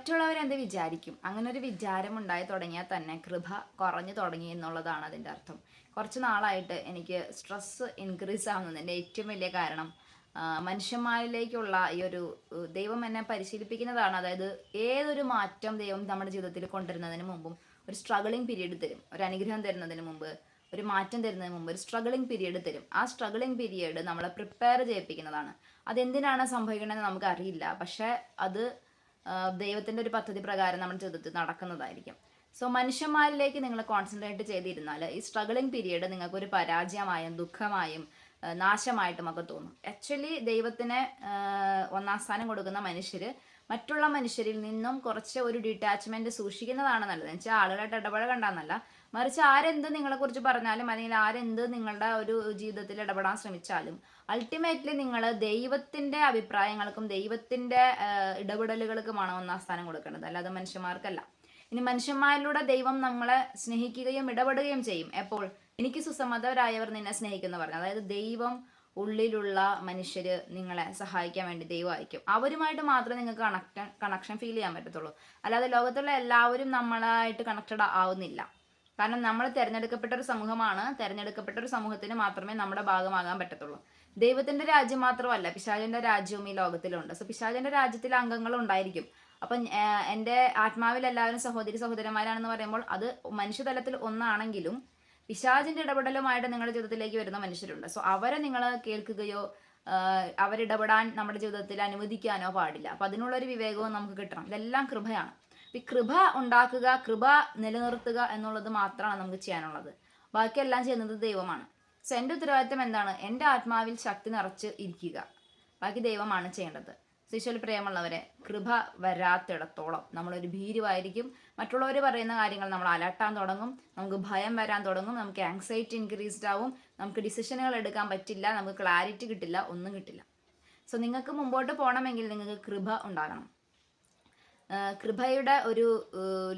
മറ്റുള്ളവരെന്ത് വിചാരിക്കും? അങ്ങനെ ഒരു വിചാരം ഉണ്ടായി തുടങ്ങിയാൽ തന്നെ കൃപ കുറഞ്ഞു തുടങ്ങി എന്നുള്ളതാണ് അതിന്റെ അർത്ഥം. കുറച്ച് നാളായിട്ട് എനിക്ക് സ്ട്രെസ് ഇൻക്രീസ് ആവുന്നതിന്റെ ഏറ്റവും വലിയ കാരണം മനുഷ്യന്മാരിലേക്കുള്ള ഈ ഒരു ദൈവം എന്നെ പരിശീലിപ്പിക്കുന്നതാണ്. അതായത് ഏതൊരു മാറ്റം ദൈവം നമ്മുടെ ജീവിതത്തിൽ കൊണ്ടുവരുന്നതിന് മുമ്പും ഒരു സ്ട്രഗിളിങ് പീരീഡ് തരും. ഒരു അനുഗ്രഹം തരുന്നതിന് മുമ്പ് ഒരു മാറ്റം തരുന്നതിന് മുമ്പ് ഒരു സ്ട്രഗിളിങ് പീരീഡ് തരും. ആ സ്ട്രഗിളിങ് പീരീഡ് നമ്മളെ പ്രിപ്പയർ ചെയ്യിപ്പിക്കുന്നതാണ്. അതെന്തിനാണ് സംഭവിക്കണമെന്ന് നമുക്ക് അറിയില്ല പക്ഷേ അത് ദൈവത്തിന്റെ ഒരു പദ്ധതി പ്രകാരം നമ്മുടെ ജീവിതത്തിൽ നടക്കുന്നതായിരിക്കും. സോ മനുഷ്യന്മാരിലേക്ക് നിങ്ങൾ കോൺസെൻട്രേറ്റ് ചെയ്തിരുന്നാൽ ഈ സ്ട്രഗിളിംഗ് പീരീഡ് നിങ്ങൾക്ക് ഒരു പരാജയമായും ദുഃഖമായും നാശമായിട്ടും ഒക്കെ തോന്നും. ആക്ച്വലി ദൈവത്തിന് ഒന്നാം സ്ഥാനം കൊടുക്കുന്ന മനുഷ്യർ മറ്റുള്ള മനുഷ്യരിൽ നിന്നും കുറച്ച് ഒരു ഡിറ്റാച്ച്മെന്റ് സൂക്ഷിക്കുന്നതാണ് നല്ലത്. എന്ന് വെച്ചാൽ ആളുകളായിട്ട് ഇടപെടണ്ടെന്നല്ല മറിച്ച് ആരെന്ത് നിങ്ങളെക്കുറിച്ച് പറഞ്ഞാലും അല്ലെങ്കിൽ ആരെന്ത് നിങ്ങളുടെ ഒരു ജീവിതത്തിൽ ഇടപെടാൻ ശ്രമിച്ചാലും അൾട്ടിമേറ്റ്ലി നിങ്ങൾ ദൈവത്തിന്റെ അഭിപ്രായങ്ങൾക്കും ദൈവത്തിന്റെ ആഹ്, ഇടപെടലുകൾക്കുമാണ് ഒന്നാം സ്ഥാനം കൊടുക്കേണ്ടത്. അല്ലാതെ മനുഷ്യന്മാർക്കല്ല. ഇനി മനുഷ്യന്മാരിലൂടെ ദൈവം നമ്മളെ സ്നേഹിക്കുകയും ഇടപെടുകയും ചെയ്യും. എപ്പോൾ? എനിക്ക് സുസമ്മതരായവർ നിന്നെ സ്നേഹിക്കുന്നു പറഞ്ഞു. അതായത് ദൈവം ഉള്ളിലുള്ള മനുഷ്യര് നിങ്ങളെ സഹായിക്കാൻ വേണ്ടി ദൈവം അയക്കും അവരുമായിട്ട് മാത്രമേ നിങ്ങൾക്ക് കണക്ട് കണക്ഷൻ ഫീൽ ചെയ്യാൻ പറ്റത്തുള്ളൂ. അല്ലാതെ ലോകത്തുള്ള എല്ലാവരും നമ്മളായിട്ട് കണക്റ്റഡ് ആവുന്നില്ല. കാരണം നമ്മൾ തിരഞ്ഞെടുക്കപ്പെട്ട ഒരു സമൂഹമാണ്. തിരഞ്ഞെടുക്കപ്പെട്ട ഒരു സമൂഹത്തിന് മാത്രമേ നമ്മുടെ ഭാഗമാകാൻ പറ്റത്തുള്ളൂ. ദൈവത്തിന്റെ രാജ്യം മാത്രമല്ല പിശാചിന്റെ രാജ്യവും ഈ ലോകത്തിലുണ്ട്. സോ പിശാചിന്റെ രാജ്യത്തിൽ അംഗങ്ങൾ ഉണ്ടായിരിക്കും. അപ്പം എന്റെ ആത്മാവിൽ എല്ലാവരും സഹോദരി സഹോദരന്മാരാണെന്ന് പറയുമ്പോൾ അത് മനുഷ്യതലത്തിൽ ഒന്നാണെങ്കിലും പിശാചിന്റെ ഇടപെടലുമായിട്ട് നിങ്ങളുടെ ജീവിതത്തിലേക്ക് വരുന്ന മനുഷ്യരുണ്ട്. സോ അവരെ നിങ്ങൾ കേൾക്കുകയോ അവരിടപെടാൻ നമ്മുടെ ജീവിതത്തിൽ അനുവദിക്കാനോ പാടില്ല. അപ്പം അതിനുള്ളൊരു വിവേകവും നമുക്ക് കിട്ടണം. ഇതെല്ലാം കൃപയാണ്. ഈ കൃപ ഉണ്ടാക്കുക കൃപ നിലനിർത്തുക എന്നുള്ളത് മാത്രമാണ് നമുക്ക് ചെയ്യാനുള്ളത്. ബാക്കിയെല്ലാം ചെയ്യുന്നത് ദൈവമാണ്. സോ എന്റെ ഉത്തരവാദിത്തം എന്താണ്? എന്റെ ആത്മാവിൽ ശക്തി നിറച്ച് ഇരിക്കുക. ബാക്കി ദൈവമാണ് ചെയ്യേണ്ടത്. ശിശുവിൽ പ്രേമുള്ളവരെ കൃപ വരാത്തിടത്തോളം നമ്മളൊരു ഭീരുവായിരിക്കും. മറ്റുള്ളവർ പറയുന്ന കാര്യങ്ങൾ നമ്മൾ അലട്ടാൻ തുടങ്ങും. നമുക്ക് ഭയം വരാൻ തുടങ്ങും. നമുക്ക് ആങ്സൈറ്റി ഇൻക്രീസ്ഡ് ആവും. നമുക്ക് ഡിസിഷനുകൾ എടുക്കാൻ പറ്റില്ല. നമുക്ക് ക്ലാരിറ്റി കിട്ടില്ല. ഒന്നും കിട്ടില്ല. സോ നിങ്ങൾക്ക് മുമ്പോട്ട് പോകണമെങ്കിൽ നിങ്ങൾക്ക് കൃപ ഉണ്ടാകണം. കൃപയുടെ ഒരു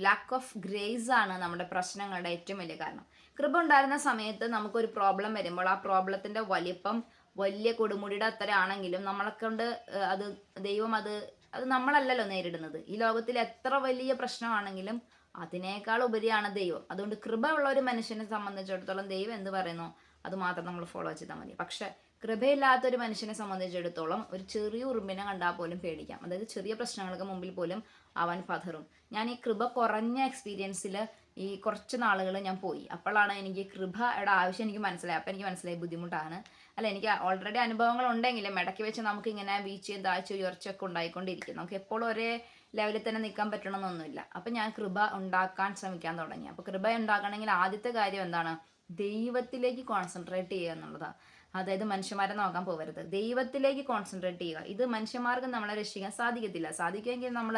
ലാക്ക് ഓഫ് ഗ്രേസ് ആണ് നമ്മുടെ പ്രശ്നങ്ങളുടെ ഏറ്റവും വലിയ കാരണം. കൃപ ഉണ്ടായിരുന്ന സമയത്ത് നമുക്കൊരു പ്രോബ്ലം വരുമ്പോൾ ആ പ്രോബ്ലത്തിന്റെ വലിപ്പം വലിയ കൊടുമുടിയുടെ അത്ര ആണെങ്കിലും നമ്മളെ കൊണ്ട് അത് ദൈവം അത് അത് നമ്മളല്ലല്ലോ നേരിടുന്നത്. ഈ ലോകത്തിൽ എത്ര വലിയ പ്രശ്നമാണെങ്കിലും അതിനേക്കാൾ ഉപരിയാണ് ദൈവം. അതുകൊണ്ട് കൃപ ഉള്ള ഒരു മനുഷ്യനെ സംബന്ധിച്ചിടത്തോളം ദൈവം എന്ത് പറയുന്നു? അത് മാത്രം നമ്മൾ ഫോളോ ചെയ്താൽ മതി. പക്ഷെ കൃപയില്ലാത്ത ഒരു മനുഷ്യനെ സംബന്ധിച്ചിടത്തോളം ഒരു ചെറിയ ഉറുമ്പിനെ കണ്ടാൽ പോലും പേടിക്കാം. അതായത് ചെറിയ പ്രശ്നങ്ങൾക്ക് മുമ്പിൽ പോലും അവൻ പതറും. ഞാൻ ഈ കൃപ കുറഞ്ഞ എക്സ്പീരിയൻസിൽ ഈ കുറച്ച് നാളുകൾ ഞാൻ പോയി. അപ്പോഴാണ് എനിക്ക് കൃപയുടെ ആവശ്യം എനിക്ക് മനസ്സിലായി. അപ്പം എനിക്ക് മനസ്സിലായി ബുദ്ധിമുട്ടാണ്. അല്ല എനിക്ക് ഓൾറെഡി അനുഭവങ്ങൾ ഉണ്ടെങ്കിലും ഇടയ്ക്ക് വെച്ച് നമുക്ക് ഇങ്ങനെ വീഴ്ചയും താഴ്ചയും ഉയർച്ചയൊക്കെ ഉണ്ടായിക്കൊണ്ടിരിക്കും. നമുക്ക് എപ്പോഴും ഒരേ ലെവലിൽ തന്നെ നിൽക്കാൻ പറ്റണമെന്നൊന്നുമില്ല. അപ്പം ഞാൻ കൃപ ഉണ്ടാക്കാൻ ശ്രമിക്കാൻ തുടങ്ങി. അപ്പോൾ കൃപ ഉണ്ടാക്കണമെങ്കിൽ ആദ്യത്തെ കാര്യം എന്താണ്? ദൈവത്തിലേക്ക് കോൺസെൻട്രേറ്റ് ചെയ്യുക എന്നുള്ളതാണ്. അതായത് മനുഷ്യന്മാരെ നോക്കാൻ പോകരുത് ദൈവത്തിലേക്ക് കോൺസെൻട്രേറ്റ് ചെയ്യുക. ഇത് മനുഷ്യന്മാർക്ക് നമ്മളെ രക്ഷിക്കാൻ സാധിക്കത്തില്ല. സാധിക്കുമെങ്കിൽ നമ്മൾ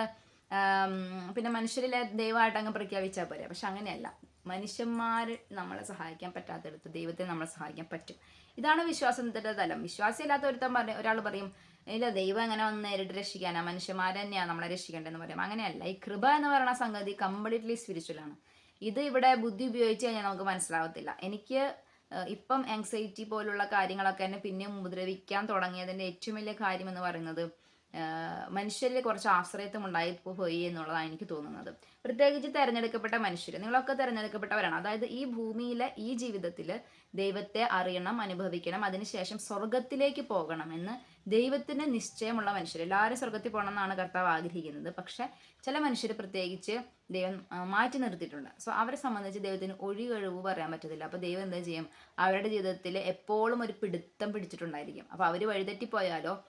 പിന്നെ മനുഷ്യരിലെ ദൈവമായിട്ട് അങ്ങ് പ്രഖ്യാപിച്ചാൽ പോരെ. പക്ഷെ അങ്ങനെയല്ല. മനുഷ്യന്മാർ നമ്മളെ സഹായിക്കാൻ പറ്റാത്തടുത്ത് ദൈവത്തെ നമ്മളെ സഹായിക്കാൻ പറ്റും. ഇതാണ് വിശ്വാസത്തിന്റെ തലം. വിശ്വാസമില്ലാത്ത ഒരുത്തൻ പറയും ഒരാൾ പറയും ഇല്ല ദൈവം എങ്ങനെ വന്ന് നേരിട്ട് രക്ഷിക്കാനാ? മനുഷ്യന്മാർ തന്നെയാണ് നമ്മളെ രക്ഷിക്കേണ്ടതെന്ന് പറയും. അങ്ങനെയല്ല. ഈ കൃപ എന്ന് പറയുന്ന സംഗതി കംപ്ലീറ്റ്ലി സ്പിരിച്വലാണ് ഇത് ഇവിടെ ബുദ്ധി ഉപയോഗിച്ച് കഴിഞ്ഞാൽ നമുക്ക് മനസ്സിലാവത്തില്ല. എനിക്ക് ഇപ്പം ആങ്സൈറ്റി പോലുള്ള കാര്യങ്ങളൊക്കെ തന്നെ പിന്നെയും ഉപദ്രവിക്കാൻ തുടങ്ങിയതിന്റെ ഏറ്റവും വലിയ കാര്യം എന്ന് പറയുന്നത് മനുഷ്യരിൽ കുറച്ച് ആശ്രയത്വം ഉണ്ടായി പോയി എന്നുള്ളതാണ് എനിക്ക് തോന്നുന്നത്. പ്രത്യേകിച്ച് തിരഞ്ഞെടുക്കപ്പെട്ട മനുഷ്യർ നിങ്ങളൊക്കെ തിരഞ്ഞെടുക്കപ്പെട്ടവരാണ്. അതായത് ഈ ഭൂമിയിലെ ഈ ജീവിതത്തിൽ ദൈവത്തെ അറിയണം അനുഭവിക്കണം അതിനുശേഷം സ്വർഗത്തിലേക്ക് പോകണം എന്ന് ദൈവത്തിന് നിശ്ചയമുള്ള മനുഷ്യർ. എല്ലാവരും സ്വർഗത്തിൽ പോകണം എന്നാണ് കർത്താവ് ആഗ്രഹിക്കുന്നത്. പക്ഷെ ചില മനുഷ്യർ പ്രത്യേകിച്ച് ദൈവം മാറ്റി നിർത്തിയിട്ടുണ്ട്. സോ അവരെ സംബന്ധിച്ച് ദൈവത്തിന് ഒഴികഴിവ് പറയാൻ പറ്റത്തില്ല. അപ്പോൾ ദൈവം എന്താ ചെയ്യും? അവരുടെ ജീവിതത്തിൽ എപ്പോഴും ഒരു പിടുത്തം പിടിച്ചിട്ടുണ്ടായിരിക്കും. അപ്പോൾ അവർ വഴിതെറ്റിപ്പോയാലോ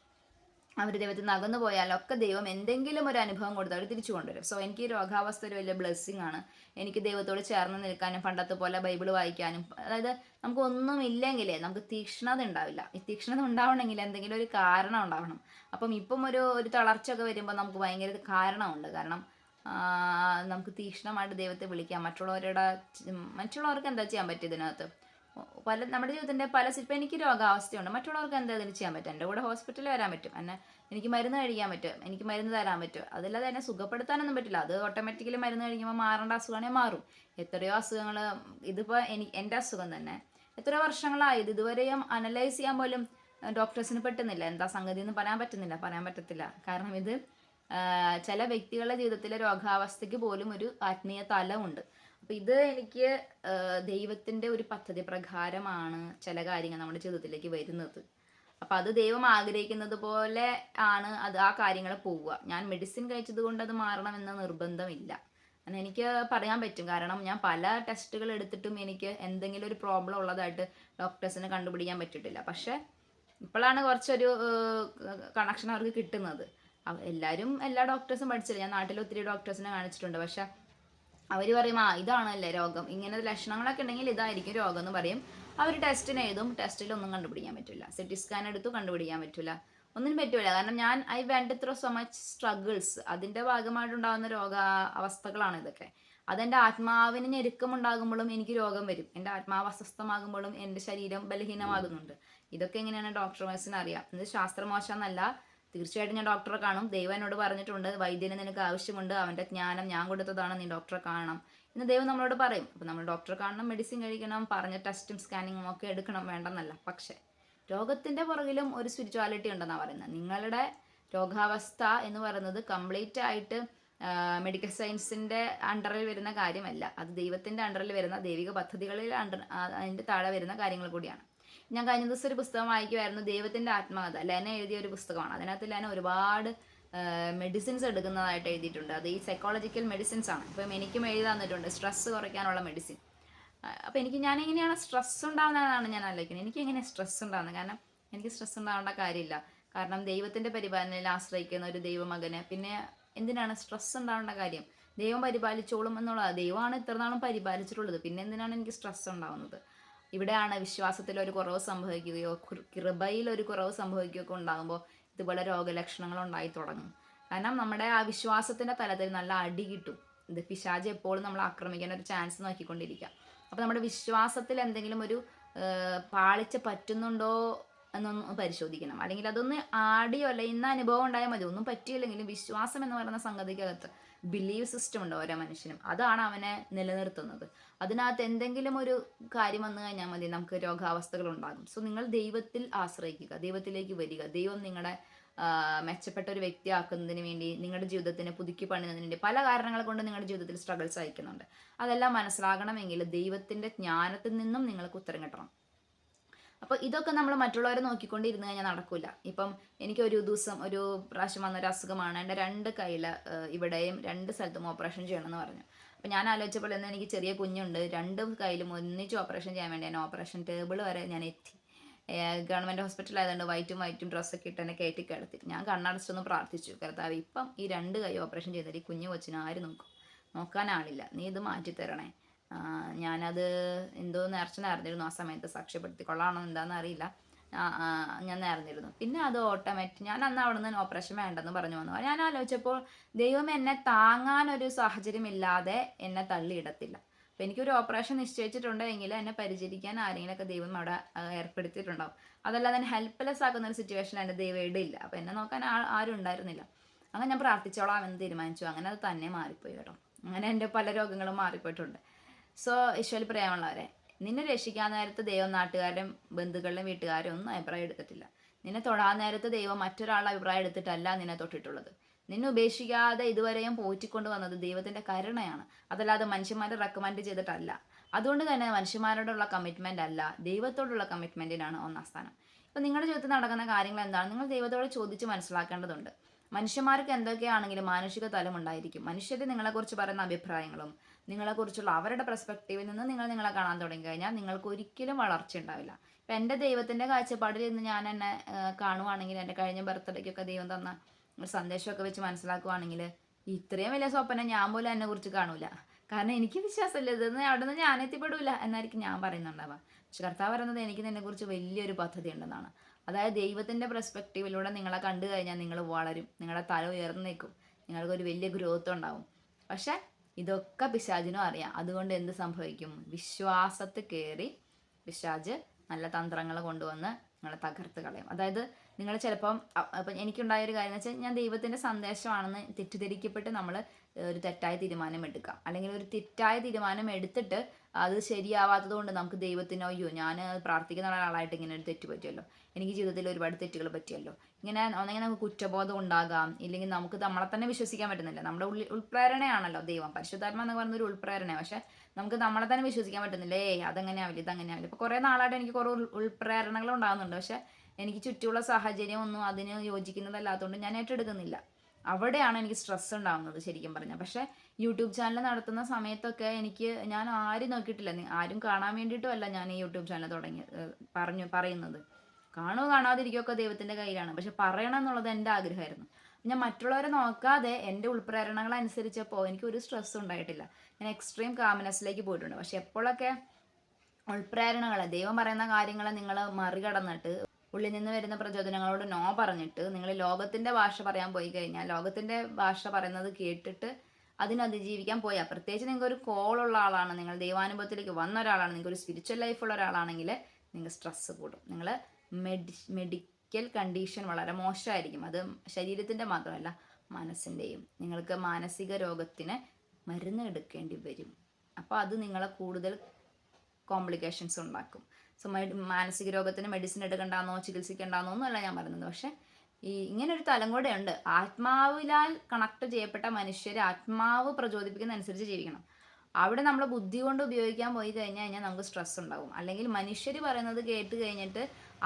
അവർ ദൈവത്തിൽ നിന്ന് അകന്നു പോയാലോ ഒക്കെ ദൈവം എന്തെങ്കിലും ഒരു അനുഭവം കൊടുത്ത് അവർ തിരിച്ചു കൊണ്ടുവരും. സോ എനിക്ക് ഈ രോഗാവസ്ഥ ഒരു വലിയ ബ്ലെസ്സിങ് ആണ്. എനിക്ക് ദൈവത്തോട് ചേർന്ന് നിൽക്കാനും പണ്ടത്തെ പോലെ ബൈബിൾ വായിക്കാനും അതായത് നമുക്ക് ഒന്നും ഇല്ലെങ്കിലേ നമുക്ക് തീക്ഷ്ണത ഉണ്ടാവില്ല. ഈ തീക്ഷ്ണത ഉണ്ടാവണമെങ്കിൽ എന്തെങ്കിലും ഒരു കാരണം ഉണ്ടാവണം. അപ്പം ഇപ്പം ഒരു ഒരു തളർച്ചയൊക്കെ വരുമ്പോൾ നമുക്ക് ഭയങ്കര കാരണമുണ്ട്. കാരണം നമുക്ക് തീക്ഷ്ണമായിട്ട് ദൈവത്തെ വിളിക്കാം. മറ്റുള്ളവരുടെ മറ്റുള്ളവർക്ക് എന്താ ചെയ്യാൻ പറ്റും ഇതിനകത്ത്? പല നമ്മുടെ ജീവിതത്തിന്റെ പല ഇപ്പം എനിക്ക് രോഗാവസ്ഥയുണ്ട്. മറ്റുള്ളവർക്ക് എന്താ ഇതിന് ചെയ്യാൻ പറ്റും എന്റെ കൂടെ ഹോസ്പിറ്റലിൽ വരാൻ പറ്റും. എന്നെ എനിക്ക് മരുന്ന് കഴിക്കാൻ പറ്റും. എനിക്ക് മരുന്ന് തരാൻ പറ്റും. അതല്ലാതെ എന്നെ സുഖപ്പെടുത്താനൊന്നും പറ്റില്ല. അത് ഓട്ടോമാറ്റിക്കലി മരുന്ന് കഴിക്കുമ്പോൾ മാറേണ്ട അസുഖമാണെങ്കിൽ മാറും. എത്രയോ അസുഖങ്ങൾ ഇതിപ്പോൾ എനിക്ക് എന്റെ അസുഖം തന്നെ. എത്ര വർഷങ്ങളായത് ഇത് ഇതുവരെയും അനലൈസ് ചെയ്യാൻ പോലും ഡോക്ടേഴ്സിന് പറ്റുന്നില്ല. എന്താ സംഗതി എന്ന് പറയാൻ പറ്റുന്നില്ല. പറയാൻ പറ്റത്തില്ല. കാരണം ഇത് ചില വ്യക്തികളുടെ ജീവിതത്തിലെ രോഗാവസ്ഥയ്ക്ക് പോലും ഒരു ആത്മീയ തലമുണ്ട്. അപ്പൊ ഇത് എനിക്ക് ദൈവത്തിന്റെ ഒരു പദ്ധതി പ്രകാരമാണ് ചില കാര്യങ്ങൾ നമ്മുടെ ജീവിതത്തിലേക്ക് വരുന്നത്. അപ്പൊ അത് ദൈവം ആഗ്രഹിക്കുന്നത് പോലെ ആണ് അത് ആ കാര്യങ്ങൾ പോവുക. ഞാൻ മെഡിസിൻ കഴിച്ചത് കൊണ്ട് അത് മാറണമെന്ന നിർബന്ധമില്ല. എനിക്ക് പറയാൻ പറ്റും. കാരണം ഞാൻ പല ടെസ്റ്റുകൾ എടുത്തിട്ടും എനിക്ക് എന്തെങ്കിലും ഒരു പ്രോബ്ലം ഉള്ളതായിട്ട് ഡോക്ടേഴ്സിനെ കണ്ടുപിടിക്കാൻ പറ്റിയിട്ടില്ല. പക്ഷേ ഇപ്പോഴാണ് കുറച്ചൊരു കണക്ഷൻ അവർക്ക് കിട്ടുന്നത്. എല്ലാവരും എല്ലാ ഡോക്ടേഴ്സും പഠിച്ചില്ല. ഞാൻ നാട്ടിൽ ഒത്തിരി ഡോക്ടേഴ്സിനെ കാണിച്ചിട്ടുണ്ട്. പക്ഷെ അവർ പറയും ആ ഇതാണല്ലേ രോഗം. ഇങ്ങനെ ലക്ഷണങ്ങളൊക്കെ ഉണ്ടെങ്കിൽ ഇതായിരിക്കും രോഗം എന്ന് പറയും. അവർ ടെസ്റ്റിന് എഴുതും ടെസ്റ്റിലൊന്നും കണ്ടുപിടിക്കാൻ പറ്റില്ല. സിറ്റി സ്കാൻ എടുത്തു കണ്ടുപിടിക്കാൻ പറ്റില്ല. ഒന്നിനും പറ്റില്ല. കാരണം ഞാൻ I went through so much struggles അതിന്റെ ഭാഗമായിട്ടുണ്ടാകുന്ന രോഗ അവസ്ഥകളാണ് ഇതൊക്കെ. അതെന്റെ ആത്മാവിന് ഞെരുക്കമുണ്ടാകുമ്പോഴും എനിക്ക് രോഗം വരും. എന്റെ ആത്മാവ് അസ്വസ്ഥമാകുമ്പോഴും എന്റെ ശരീരം ബലഹീനമാകുന്നുണ്ട്. ഇതൊക്കെ എങ്ങനെയാണ് ഡോക്ടർമാർസിന് അറിയാം. ഇത് ശാസ്ത്രമോശം എന്നല്ല. തീർച്ചയായിട്ടും ഞാൻ ഡോക്ടറെ കാണും. ദൈവം എന്നോട് പറഞ്ഞിട്ടുണ്ട് വൈദ്യനെ നിനക്ക് ആവശ്യമുണ്ട് അവന്റെ ജ്ഞാനം ഞാൻ കൊടുത്തതാണ് നീ ഡോക്ടറെ കാണണം എന്ന് ദൈവം നമ്മളോട് പറയും. അപ്പം നമ്മൾ ഡോക്ടറെ കാണണം മെഡിസിൻ കഴിക്കണം പറഞ്ഞ ടെസ്റ്റും സ്കാനിങ്ങും ഒക്കെ എടുക്കണം വേണ്ടെന്നല്ല. പക്ഷേ രോഗത്തിന്റെ പുറകിലും ഒരു സ്പിരിച്വാലിറ്റി ഉണ്ടെന്നാണ് പറയുന്നത്. നിങ്ങളുടെ രോഗാവസ്ഥ എന്ന് പറയുന്നത് കംപ്ലീറ്റ് ആയിട്ട് മെഡിക്കൽ സയൻസിന്റെ അണ്ടറിൽ വരുന്ന കാര്യമല്ല. അത് ദൈവത്തിന്റെ അണ്ടറിൽ വരുന്ന ദൈവിക പദ്ധതികളിൽ അണ്ടർ അതിന്റെ താഴെ വരുന്ന കാര്യങ്ങൾ കൂടിയാണ്. ഞാൻ കഴിഞ്ഞ ദിവസം ഒരു പുസ്തകം വായിക്കുമായിരുന്നു ദൈവത്തിന്റെ ആത്മകഥ ലെന എഴുതിയ ഒരു പുസ്തകമാണ്. അതിനകത്ത് ലെന ഒരുപാട് മെഡിസിൻസ് എടുക്കുന്നതായിട്ട് എഴുതിയിട്ടുണ്ട്. അത് ഈ സൈക്കോളജിക്കൽ മെഡിസിൻസ് ആണ്. ഇപ്പം എനിക്കും എഴുതി തന്നിട്ടുണ്ട്. സ്ട്രെസ് കുറയ്ക്കാനുള്ള മെഡിസിൻ അപ്പോൾ എനിക്ക് ഞാൻ എങ്ങനെയാണ് സ്ട്രെസ് ഉണ്ടാകുന്നതെന്നാണ് ഞാൻ ആലോചിക്കുന്നത്. എനിക്ക് എങ്ങനെയാണ് സ്ട്രെസ് ഉണ്ടാകുന്നത് കാരണം എനിക്ക് സ്ട്രെസ് ഉണ്ടാവേണ്ട കാര്യമില്ല. കാരണം ദൈവത്തിന്റെ പരിപാലനയിൽ ആശ്രയിക്കുന്ന ഒരു ദൈവമകനെ പിന്നെ എന്തിനാണ് സ്ട്രെസ് ഉണ്ടാവേണ്ട കാര്യം? ദൈവം പരിപാലിച്ചോളും എന്നുള്ളത് ദൈവമാണ് ഇത്രനാളും പരിപാലിച്ചിട്ടുള്ളത്. പിന്നെ എന്തിനാണ് എനിക്ക് സ്ട്രെസ് ഉണ്ടാവുന്നത്? ഇവിടെയാണ് വിശ്വാസത്തിൽ ഒരു കുറവ് സംഭവിക്കുകയോ കൃപയിൽ ഒരു കുറവ് സംഭവിക്കുകയോ ഒക്കെ ഉണ്ടാകുമ്പോൾ ഇതുപോലെ രോഗലക്ഷണങ്ങൾ ഉണ്ടായി തുടങ്ങും. കാരണം നമ്മുടെ ആ വിശ്വാസത്തിന്റെ തലത്തിൽ നല്ല അടി കിട്ടും. ഇത് പിശാജ് എപ്പോഴും നമ്മൾ ആക്രമിക്കാൻ ഒരു ചാൻസ് നോക്കിക്കൊണ്ടിരിക്കുക. അപ്പോൾ നമ്മുടെ വിശ്വാസത്തിൽ എന്തെങ്കിലും ഒരു പാളിച്ച പറ്റുന്നുണ്ടോ എന്നൊന്ന് പരിശോധിക്കണം. അല്ലെങ്കിൽ അതൊന്ന് ആടിയോ അല്ല ഇന്ന അനുഭവം ഉണ്ടായാൽ മതി. ഒന്നും പറ്റിയില്ലെങ്കിലും വിശ്വാസം എന്ന് പറയുന്ന സംഗതിക്കകത്ത് ബിലീവ് സിസ്റ്റം ഉണ്ട് ഓരോ മനുഷ്യനും. അതാണ് അവനെ നിലനിർത്തുന്നത്. അതിനകത്ത് എന്തെങ്കിലും ഒരു കാര്യം വന്നു കഴിഞ്ഞാൽ മതി നമുക്ക് രോഗാവസ്ഥകൾ ഉണ്ടാകും. സോ നിങ്ങൾ ദൈവത്തിൽ ആശ്രയിക്കുക. ദൈവത്തിലേക്ക് വരിക. ദൈവം നിങ്ങളുടെ മെച്ചപ്പെട്ട ഒരു വ്യക്തി വ്യക്തിയാക്കുന്നതിന് വേണ്ടി നിങ്ങളുടെ ജീവിതത്തിനെ പുതുക്കി പണിയുന്നതിന് വേണ്ടി പല കാരണങ്ങൾ കൊണ്ട് നിങ്ങളുടെ ജീവിതത്തിൽ സ്ട്രഗിൾസ് അയക്കുന്നുണ്ട് അതെല്ലാം മനസ്സിലാകണമെങ്കിൽ ദൈവത്തിന്റെ ജ്ഞാനത്തിൽ നിന്നും നിങ്ങൾക്ക് ഉത്തരം കിട്ടണം. അപ്പോൾ ഇതൊക്കെ നമ്മൾ മറ്റുള്ളവരെ നോക്കിക്കൊണ്ടിരുന്ന് കഴിഞ്ഞാൽ നടക്കില്ല ഇപ്പം എനിക്ക് ഒരു ദിവസം ഒരു പ്രാവശ്യം വന്ന ഒരു അസുഖമാണ്. എന്റെ രണ്ട് കയ്യിൽ ഇവിടെയും രണ്ട് സ്ഥലത്തും ഓപ്പറേഷൻ ചെയ്യണമെന്ന് പറഞ്ഞു. അപ്പോൾ ഞാൻ ആലോചിച്ചപ്പോൾ തന്നെ എനിക്ക് ചെറിയ കുഞ്ഞുണ്ട്. രണ്ട് കയ്യിലും ഒന്നിച്ച് ഓപ്പറേഷൻ ചെയ്യാൻ വേണ്ടി ഞാൻ ഓപ്പറേഷൻ ടേബിൾ വരെ ഞാൻ എത്തി. ഗവൺമെന്റ് ഹോസ്പിറ്റൽ ആയതുകൊണ്ട് വൈറ്റും വൈറ്റും ഡ്രസ്സൊക്കെ ഇട്ട് എന്നെ കയറ്റി കിടത്തി. ഞാൻ കണ്ണടച്ചൊന്ന് പ്രാർത്ഥിച്ചു. കർത്താവ് ഇപ്പം ഈ രണ്ട് കൈ ഓപ്പറേഷൻ ചെയ്തിട്ട് ഈ കുഞ്ഞു കൊച്ചിനെ ആര് നോക്കും? നോക്കാൻ ആളില്ല. നീ ഇത് മാറ്റി തരണേ ഞാനത് എന്തോ നേർച്ച നേർന്നിരുന്നു ആ സമയത്ത് സാക്ഷ്യപ്പെടുത്തിക്കൊള്ളാണോ എന്താണെന്ന് അറിയില്ല ഞാൻ നേർന്നിരുന്നു. പിന്നെ അത് ഓട്ടോമാറ്റിക് ഞാൻ അന്ന് അവിടെ നിന്ന് ഓപ്പറേഷൻ വേണ്ടെന്ന് പറഞ്ഞു വന്നു. ഞാൻ ആലോചിച്ചപ്പോൾ ദൈവം എന്നെ താങ്ങാൻ താങ്ങാനൊരു സാഹചര്യമില്ലാതെ എന്നെ തള്ളിയിടത്തില്ല. അപ്പം എനിക്കൊരു ഓപ്പറേഷൻ നിശ്ചയിച്ചിട്ടുണ്ടെങ്കിൽ എന്നെ പരിചരിക്കാൻ ആരെങ്കിലുമൊക്കെ ദൈവം അവിടെ ഏർപ്പെടുത്തിയിട്ടുണ്ടാവും. അതല്ലാതെ എന്നെ ഹെൽപ്ലെസ് ആക്കുന്ന ഒരു സിറ്റുവേഷൻ എന്റെ ദൈവം ഇടയില്ല അപ്പം എന്നെ നോക്കാൻ ആരും ഉണ്ടായിരുന്നില്ല. അങ്ങനെ ഞാൻ പ്രാർത്ഥിച്ചോളാം എന്ന് തീരുമാനിച്ചു. അങ്ങനെ അത് തന്നെ മാറിപ്പോയി കേട്ടോ. അങ്ങനെ എന്റെ പല രോഗങ്ങളും മാറിപ്പോയിട്ടുണ്ട്. സോ ഈശ്വരി പ്രേമുള്ളവരെ നിന്നെ രക്ഷിക്കാൻ നേരത്ത് ദൈവം നാട്ടുകാരും ബന്ധുക്കളിലും വീട്ടുകാരും ഒന്നും അഭിപ്രായം എടുത്തിട്ടില്ല. നിന്നെ തൊടാൻ നേരത്ത് ദൈവം മറ്റൊരാളുടെ അഭിപ്രായം എടുത്തിട്ടല്ല നിന്നെ തൊട്ടിട്ടുള്ളത്. നിന്നെ ഉപേക്ഷിക്കാതെ ഇതുവരെയും പോറ്റിക്കൊണ്ട് വന്നത് ദൈവത്തിന്റെ കരുണയാണ്. അതല്ലാതെ മനുഷ്യന്മാരെ റെക്കമെൻഡ് ചെയ്തിട്ടല്ല. അതുകൊണ്ട് തന്നെ മനുഷ്യന്മാരോടുള്ള കമ്മിറ്റ്മെന്റ് അല്ല ദൈവത്തോടുള്ള കമ്മിറ്റ്മെന്റിനാണ് ഒന്നാം സ്ഥാനം. ഇപ്പം നിങ്ങളുടെ ജീവിതത്തിൽ നടക്കുന്ന കാര്യങ്ങൾ എന്താണ്? നിങ്ങൾ ദൈവത്തോട് ചോദിച്ച് മനസ്സിലാക്കേണ്ടതുണ്ട്. മനുഷ്യന്മാർക്ക് എന്തൊക്കെയാണെങ്കിലും മാനുഷിക തലം ഉണ്ടായിരിക്കും മനുഷ്യർ നിങ്ങളെക്കുറിച്ച് പറയുന്ന അഭിപ്രായങ്ങളും നിങ്ങളെക്കുറിച്ചുള്ള അവരുടെ പെർസ്പെക്റ്റീവിൽ നിന്ന് നിങ്ങൾ നിങ്ങളെ കാണാൻ തുടങ്ങി കഴിഞ്ഞാൽ നിങ്ങൾക്ക് ഒരിക്കലും വളർച്ച ഉണ്ടാവില്ല. ഇപ്പം എന്റെ ദൈവത്തിന്റെ കാഴ്ചപ്പാടിൽ നിന്ന് ഞാൻ എന്നെ കാണുവാണെങ്കിൽ എന്റെ കഴിഞ്ഞ ബർത്ത്ഡേക്കൊക്കെ ദൈവം തന്ന ഒരു സന്ദേശമൊക്കെ വെച്ച് മനസ്സിലാക്കുവാണെങ്കിൽ ഇത്രയും വലിയ സ്വപ്നം ഞാൻ പോലും എന്നെ കുറിച്ച് കാണൂല. കാരണം എനിക്ക് വിശ്വാസമില്ല. ഇതൊന്നും അവിടെ നിന്ന് ഞാൻ എത്തിപ്പെടില്ല എന്നായിരിക്കും ഞാൻ പറയുന്നുണ്ടാവുക. പക്ഷെ കർത്താവ് പറയുന്നത് എനിക്ക് നിന്നെക്കുറിച്ച് വലിയൊരു പദ്ധതി ഉണ്ടെന്നാണ് അതായത് ദൈവത്തിന്റെ പെർസ്പെക്റ്റീവിലൂടെ നിങ്ങളെ കണ്ടു കഴിഞ്ഞാൽ നിങ്ങൾ വളരും. നിങ്ങളുടെ തല ഉയർന്നു നിൽക്കും. നിങ്ങൾക്കൊരു വലിയ ഗ്രോത്ത് ഉണ്ടാവും. പക്ഷെ ഇതൊക്കെ പിശാജിനും അറിയാം. അതുകൊണ്ട് എന്ത് സംഭവിക്കും? വിശ്വാസത്തിൽ കയറി പിശാജ് നല്ല തന്ത്രങ്ങൾ കൊണ്ടുവന്ന് നിങ്ങളെ തകർത്ത് കളയും. അതായത് നിങ്ങൾ ചിലപ്പം അപ്പം എനിക്കുണ്ടായ ഒരു കാര്യം എന്ന് വെച്ചാൽ ഞാൻ ദൈവത്തിന്റെ സന്ദേശമാണെന്ന് തെറ്റിദ്ധരിക്കപ്പെട്ട് നമ്മൾ ഒരു തെറ്റായ തീരുമാനം എടുക്കാം. അല്ലെങ്കിൽ ഒരു തെറ്റായ തീരുമാനം എടുത്തിട്ട് അത് ശരിയാവാത്തത് കൊണ്ട് നമുക്ക് ദൈവത്തിനോ അയ്യോ ഞാൻ പ്രാർത്ഥിക്കുന്ന ഒരാളായിട്ട് ഇങ്ങനെ ഒരു തെറ്റ് പറ്റുമല്ലോ എനിക്ക് ജീവിതത്തിൽ ഒരുപാട് തെറ്റുകൾ പറ്റിയല്ലോ. ഇങ്ങനെ ഒന്നെങ്കിൽ നമുക്ക് കുറ്റബോധം ഉണ്ടാകാം. ഇല്ലെങ്കിൽ നമുക്ക് നമ്മളെ തന്നെ വിശ്വസിക്കാൻ പറ്റുന്നില്ല. നമ്മുടെ ഉള്ളിൽ ഉൾപ്രേരണയാണല്ലോ ദൈവം. പരിശുദ്ധാത്മ എന്ന് പറയുന്ന ഒരു ഉൾപ്രേരണ. പക്ഷെ നമുക്ക് നമ്മളെ തന്നെ വിശ്വസിക്കാൻ പറ്റുന്നില്ല. ഏയ് അതങ്ങനെയാവില്ല ഇതങ്ങനെയാവില്ല. ഇപ്പോൾ കുറേ നാളായിട്ട് എനിക്ക് കുറേ ഉൾ- ഉൾപ്രേരണകൾ ഉണ്ടാകുന്നുണ്ട്. പക്ഷെ എനിക്ക് ചുറ്റുമുള്ള സാഹചര്യം ഒന്നും അതിന് യോജിക്കുന്നതല്ലാത്തതുകൊണ്ട് ഞാൻ ഏറ്റെടുക്കുന്നില്ല. അവിടെയാണ് എനിക്ക് സ്ട്രെസ് ഉണ്ടാകുന്നത് ശരിക്കും പറഞ്ഞാൽ പക്ഷേ യൂട്യൂബ് ചാനൽ നടത്തുന്ന സമയത്തൊക്കെ എനിക്ക് ഞാൻ ആരും നോക്കിയിട്ടില്ല. ആരും കാണാൻ വേണ്ടിയിട്ടുമല്ല ഞാൻ ഈ യൂട്യൂബ് ചാനൽ തുടങ്ങി പറഞ്ഞു പറയുന്നത്. കാണുമോ കാണാതിരിക്കുകയൊക്കെ ദൈവത്തിന്റെ കയ്യിലാണ്. പക്ഷെ പറയണം എന്നുള്ളത് എന്റെ ആഗ്രഹമായിരുന്നു. ഞാൻ മറ്റുള്ളവരെ നോക്കാതെ എന്റെ ഉൾപ്രേരണകൾ അനുസരിച്ചപ്പോൾ എനിക്ക് ഒരു സ്ട്രെസ്സും ഉണ്ടായിട്ടില്ല. ഞാൻ എക്സ്ട്രീം കാമനസിലേക്ക് പോയിട്ടുണ്ട്. പക്ഷെ എപ്പോഴൊക്കെ ഉൾപ്രേരണകൾ ദൈവം പറയുന്ന കാര്യങ്ങളെ നിങ്ങൾ മറികടന്നിട്ട് ഉള്ളിൽ നിന്ന് വരുന്ന പ്രചോദനങ്ങളോട് നോ പറഞ്ഞിട്ട് നിങ്ങൾ ലോകത്തിന്റെ ഭാഷ പറയാൻ പോയി കഴിഞ്ഞാൽ ലോകത്തിന്റെ ഭാഷ പറയുന്നത് കേട്ടിട്ട് അതിനതിജീവിക്കാൻ പോയാൽ പ്രത്യേകിച്ച് നിങ്ങൾക്ക് ഒരു കോളുള്ള ആളാണ് നിങ്ങൾ ദൈവാനുഭവത്തിലേക്ക് വന്ന ഒരാളാണ് നിങ്ങൾക്ക് ഒരു സ്പിരിച്വൽ ലൈഫുള്ള ഒരാളാണെങ്കിൽ നിങ്ങൾ സ്ട്രെസ്സ് കൂടും. നിങ്ങൾ മെഡി മെഡിക്കൽ കണ്ടീഷൻ വളരെ മോശമായിരിക്കും. അത് ശരീരത്തിന്റെ മാത്രമല്ല മനസ്സിന്റെയും. നിങ്ങൾക്ക് മാനസിക രോഗത്തിന് മരുന്ന് എടുക്കേണ്ടി വരും. അപ്പോൾ അത് നിങ്ങളെ കൂടുതൽ കോംപ്ലിക്കേഷൻസ് ഉണ്ടാക്കും. സോ മാനസിക രോഗത്തിന് മെഡിസിൻ എടുക്കണ്ടെന്നോ ചികിത്സിക്കണ്ടാന്നോ ഒന്നുമല്ല ഞാൻ പറയുന്നത്. പക്ഷേ ഈ ഇങ്ങനെ ഒരു തലം കൂടെ ഉണ്ട് ആത്മാവിലാൽ കണക്ട് ചെയ്യപ്പെട്ട മനുഷ്യർ ആത്മാവ് പ്രചോദിപ്പിക്കുന്ന അനുസരിച്ച് ജീവിക്കണം. അവിടെ നമ്മൾ ബുദ്ധി കൊണ്ട് ഉപയോഗിക്കാൻ പോയി കഴിഞ്ഞാൽ കഴിഞ്ഞാൽ നമുക്ക് സ്ട്രെസ് ഉണ്ടാകും അല്ലെങ്കിൽ മനുഷ്യർ പറയുന്നത് കേട്ട് കഴിഞ്ഞിട്ട്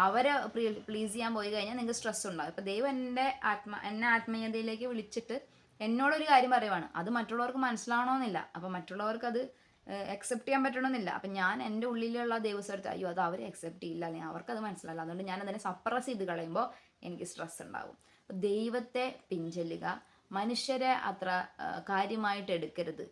അവരെ പ്ലീസ് ചെയ്യാൻ പോയി കഴിഞ്ഞാൽ നിങ്ങൾക്ക് സ്ട്രെസ് ഉണ്ടാകും ഇപ്പം ദൈവം എന്റെ ആത്മ എന്നെ ആത്മീയതയിലേക്ക് വിളിച്ചിട്ട് എന്നോടൊരു കാര്യം പറയുവാണ്. അത് മറ്റുള്ളവർക്ക് മനസ്സിലാവണമെന്നില്ല അപ്പം മറ്റുള്ളവർക്ക് അത് അക്സെപ്റ്റ് ചെയ്യാൻ പറ്റണമെന്നില്ല. അപ്പം ഞാൻ എന്റെ ഉള്ളിലുള്ള ദൈവസ്വരത്തെ അയ്യോ അത് അവർ അക്സെപ്റ്റ് ചെയ്യില്ല. അല്ലെങ്കിൽ അവർക്കത് മനസ്സിലാവില്ല. അതുകൊണ്ട് ഞാൻ അതിനെ സപ്രസ് ചെയ്ത് കളയുമ്പോൾ എനിക്ക് സ്ട്രെസ് ഉണ്ടാകും ദൈവത്തെ പിഞ്ചൊല്ലുക മനുഷ്യരെ അത്ര കാര്യമായിട്ട് എടുക്കരുത്.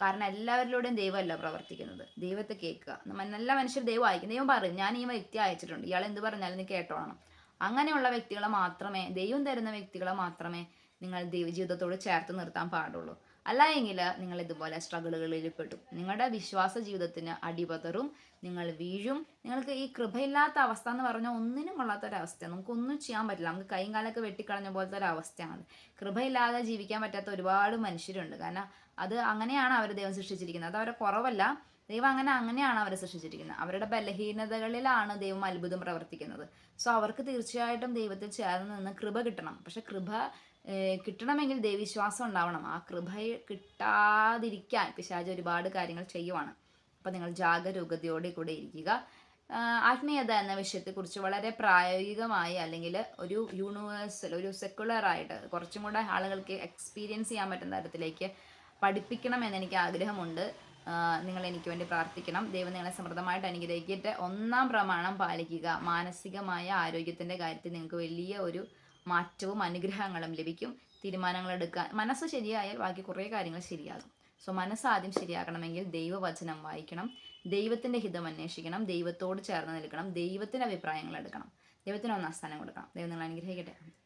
കാരണം എല്ലാവരിലൂടെയും ദൈവമല്ല പ്രവർത്തിക്കുന്നത്. ദൈവത്തെ കേൾക്കുക. നല്ല മനുഷ്യർ ദൈവം അയക്കും ദൈവം പറയും ഞാൻ ഈ വ്യക്തി അയച്ചിട്ടുണ്ട്. ഇയാൾ എന്ത് പറഞ്ഞാലും നീ കേട്ടോണം അങ്ങനെയുള്ള വ്യക്തികളെ മാത്രമേ ദൈവം തരുന്ന വ്യക്തികളെ മാത്രമേ നിങ്ങൾ ദൈവജീവിതത്തോട് ചേർത്ത് നിർത്താൻ പാടുള്ളൂ. അല്ല എങ്കിൽ നിങ്ങൾ ഇതുപോലെ സ്ട്രഗിളുകളിൽ പെടും. നിങ്ങളുടെ വിശ്വാസ ജീവിതത്തിന് അടിപതറും നിങ്ങൾ വീഴും. നിങ്ങൾക്ക് ഈ കൃപയില്ലാത്ത അവസ്ഥ എന്ന് പറഞ്ഞാൽ ഒന്നിനും കൊള്ളാത്തൊരവസ്ഥയാണ് നമുക്കൊന്നും ചെയ്യാൻ പറ്റില്ല. നമുക്ക് കൈയും കാലൊക്കെ വെട്ടിക്കളഞ്ഞ പോലത്തെ ഒരു അവസ്ഥയാണ് കൃപയില്ലാതെ ജീവിക്കാൻ പറ്റാത്ത ഒരുപാട് മനുഷ്യരുണ്ട്. കാരണം അത് അങ്ങനെയാണ് അവർ ദൈവം സൃഷ്ടിച്ചിരിക്കുന്നത്. അത് അവരെ കുറവല്ല. ദൈവം അങ്ങനെ അങ്ങനെയാണ് അവരെ സൃഷ്ടിച്ചിരിക്കുന്നത്. അവരുടെ ബലഹീനതകളിലാണ് ദൈവം അത്ഭുതം പ്രവർത്തിക്കുന്നത്. സോ അവർക്ക് തീർച്ചയായിട്ടും ദൈവത്തിൽ ചേർന്ന് നിന്ന് കൃപ കിട്ടണം. പക്ഷെ കൃപ കിട്ടണമെങ്കിൽ ദൈവവിശ്വാസം ഉണ്ടാവണം. ആ കൃപ കിട്ടാതിരിക്കാൻ പിശാജ് ഒരുപാട് കാര്യങ്ങൾ ചെയ്യുവാണ്. അപ്പം നിങ്ങൾ ജാഗരൂകതയോടെ കൂടെ ഇരിക്കുക. ആത്മീയത എന്ന വിഷയത്തെക്കുറിച്ച് വളരെ പ്രായോഗികമായി അല്ലെങ്കിൽ ഒരു യൂണിവേഴ്സൽ ഒരു സെക്കുലർ ആയിട്ട് കുറച്ചും കൂടെ ആളുകൾക്ക് എക്സ്പീരിയൻസ് ചെയ്യാൻ പറ്റുന്ന തരത്തിലേക്ക് പഠിപ്പിക്കണം എന്ന് എനിക്ക് ആഗ്രഹമുണ്ട്. നിങ്ങൾ എനിക്ക് വേണ്ടി പ്രാർത്ഥിക്കണം. ദൈവം നിങ്ങളെ സമൃദ്ധമായിട്ട് അനുഗ്രഹിക്കട്ടെ. ഒന്നാം പ്രമാണം പാലിക്കുക. മാനസികമായ ആരോഗ്യത്തിന്റെ കാര്യത്തിൽ നിങ്ങൾക്ക് വലിയ ഒരു മാറ്റവും അനുഗ്രഹങ്ങളും ലഭിക്കും. തീരുമാനങ്ങൾ എടുക്കാൻ മനസ്സ് ശരിയായാൽ ബാക്കി കുറേ കാര്യങ്ങൾ ശരിയാകും. സോ മനസ്സ് ആദ്യം ശരിയാക്കണമെങ്കിൽ ദൈവവചനം വായിക്കണം. ദൈവത്തിന്റെ ഹിതം അന്വേഷിക്കണം. ദൈവത്തോട് ചേർന്ന് നിൽക്കണം. ദൈവത്തിന്റെ അഭിപ്രായങ്ങൾ എടുക്കണം. ദൈവത്തിന് ഒന്നാം സ്ഥാനം കൊടുക്കണം. ദൈവം നിങ്ങൾ അനുഗ്രഹിക്കട്ടെ.